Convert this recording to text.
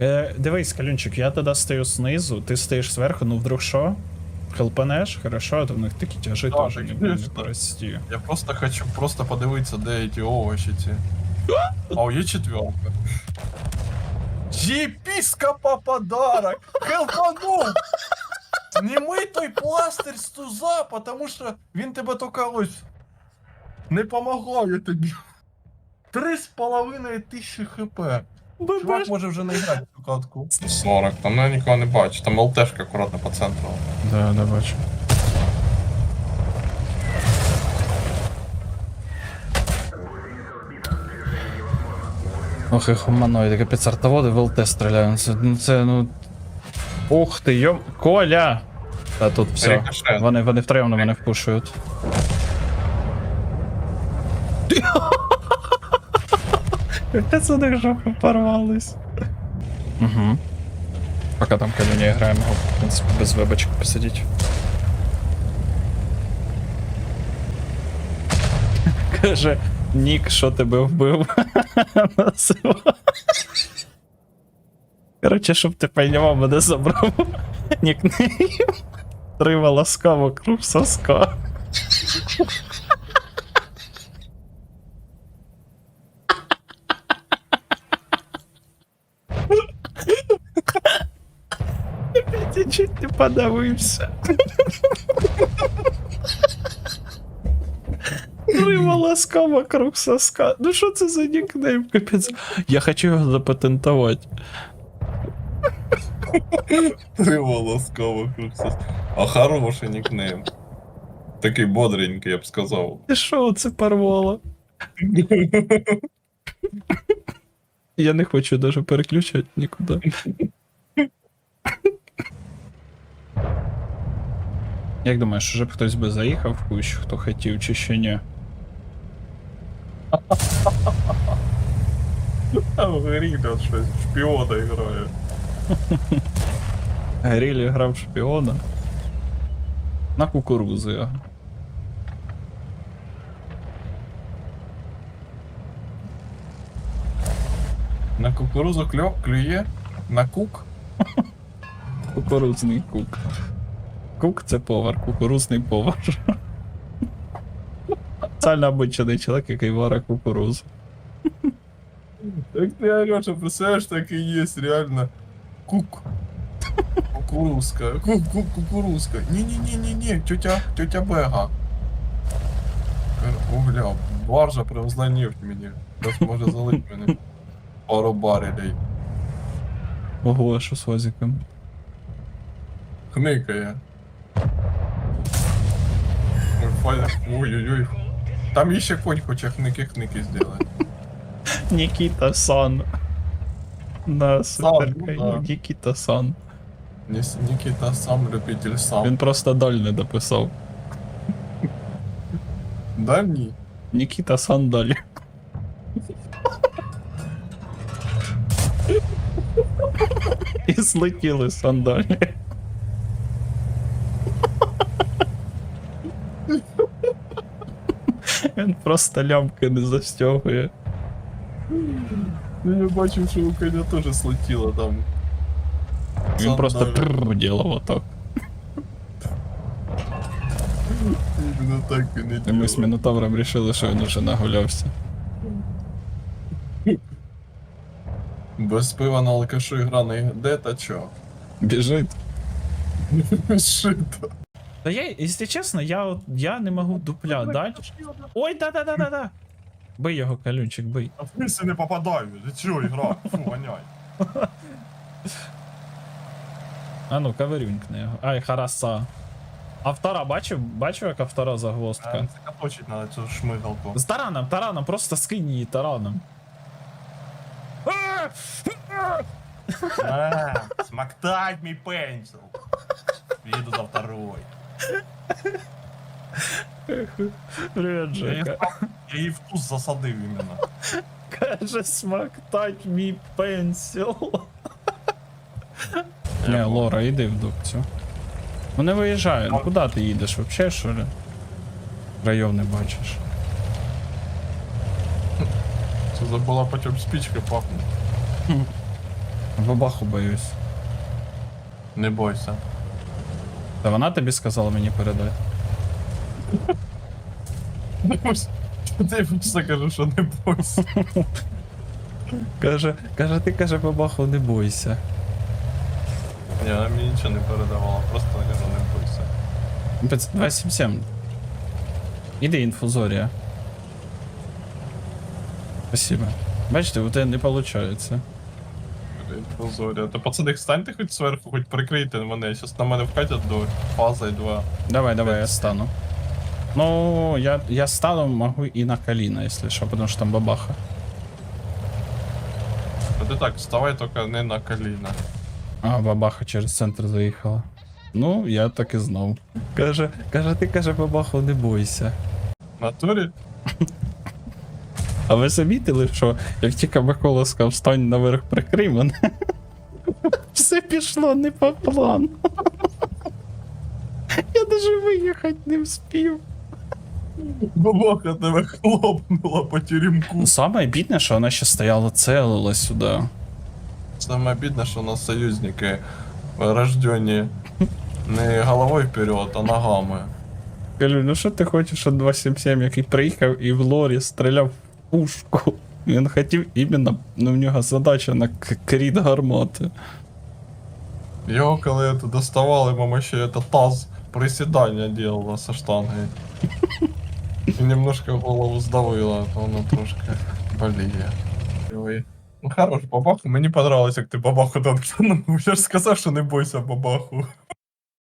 Е, дивись, Калюнчик, я тоді стою знизу, ти стоїш зверху, ну вдруг що? Хелпанеш, хорошо, а то в них такі тяжі Да, теж не, конечно. не прості. Я просто хочу просто подивитися, де ті овочі ці. А є четверка. Єпіскопа подарок! Хелпанув! Зніми той пластир з туза, потому що він тебе тільки ось не помагає тобі. Три з половиною тисячі хп. Чувак може вже не грати цю катку. 40, там я нікого не бачу, там ЛТшка акуратно по центру. Да, да, бачу. Ох, і хуманоїди, капець артоводи в ЛТ стріляють. Це, ну, це, ну... Ух ти, йом... Коля! Та тут все. Рикошет. Вони, вони втроєм на мене впушують. Них жопи порвались. Угу. Пока там Калюня граємо, могу, в принципі, без вебочки посидіти. Каже, Нік, що тебе вбив? Короче, щоб ти пойняв, мене забрав нікнейм. Три волоска вокруг соска. Я чуть не подавився. Три волоска вокруг соска. Ну що це за нікнейм, капець? Я хочу його запатентувати. Три волоска вокруг сос. А хороший нікнейм. Такий бодренький, я б сказав. Ти що це порвало? Я не хочу даже переключати нікуди. Як думаєш, вже б хтось би заїхав в кущ, хто хотів, чи ще ні? А в грі тут щось шпіона грає. Грілі грав в шпіона. На кукурузу я. На кукурузу кльо, клює, на кук. Кукурузний кук. Кук це повар, кукурузний повар. Спеціально обичаний чоловік, який варить кукурузу. Так ти, Алеша, представляєш, так і є, реально. Кук. Кукурузка. Кук, кук, кукурузка. Ні-ні-ні-ні-ні, тетя, тетя Бега. О, бля, баржа привезла нефть мені. Зараз може залить мене. Пару барелей. Ого, а що з вазиком? Хникає. Ой, файно. Ой-ой-ой. Там іще конь хоче хники-хники зробити. Нікіта Сан. На суперка ну да. Нікіта Сан. Ніс- Нікіта сам любитель сам. Він просто доль не дописав. Да ні. Нікіта Сан доль. І злетіли сандалі. Він просто лямки не застягує. Ну, Я бачив, що у коня теж слетіло там. Він просто прррр ділав отак. Іменно так і не І ми з. Мінотавром вирішили, що він уже нагулявся. Без пива на алкашу гра не йде, та чо? Біжить. Шито. Да я, если честно, я, я не можу дупля дати. Ой, да-да-да-да-да. Бий його, калюнчик, бий. А в смысле не попадаю? Ти чо ігра? Фу, воняй. А ну, ковирюнькни його. Ай, хараса. А втора, бачив? Бачив, яка втора загвоздка? Це каточить надо цю шмигалку. З тараном, тараном, просто скинь її тараном. А, Смоктать мій пенсил. Їду за второй. Її, Жека. я її в туз засадив іменно. Каже, смактать мій пенсіл. Не, Лора, іди в дубцю. Ну не виїжджай, ну куди ти їдеш вообще, що ли? Район не бачиш. Це забула потім спічки пахнути. Бабаху боюсь. Не бойся. Та вона тобі сказала мені передати. Ти просто кажу, що не бойся. Каже, каже, ти каже, бабаху, не бойся. Ні, вона мені нічого не передавала, просто кажу, не бойся. Пиць, 277. Іди інфузорія. Спасибо. Бачите, у тебе не виходить. Позоря. Та пацани, станьте хоч зверху, хоч прикрийте мене. Щас на мене вкатять до фаза і два. Давай, давай, я стану. Ну, я, я стану могу и на колено, если что, потому что там бабаха. А ти так, вставай тільки не на коліна. А, бабаха через центр заїхала. Ну, я так і знав. Каже, каже, ти каже, бабаху, не бойся. В Натурі? А ви замітили, що як тільки Микола сказав, встань наверх, прикрий мене. Все пішло не по плану. Я даже виїхати не вспів. Бабаха тебе хлопнула по теремку. Саме бідне, що вона ще стояла целила сюди. Самое обидно, що у нас союзники рождені не головою вперед, а ногами. Кажу, ну що ти хочеш, що 277, який приїхав і в лорі стріляв пушку. Він хотів іменно, ну в нього задача на кріт гармати. Його коли это доставали, мама ще это таз присідання делала со штангою. І немножко голову здавила, то воно трошки боліє. Ну хорош, бабаху. Мені понравилось, як ти бабаху танканув. Я ж сказав, що не бойся бабаху.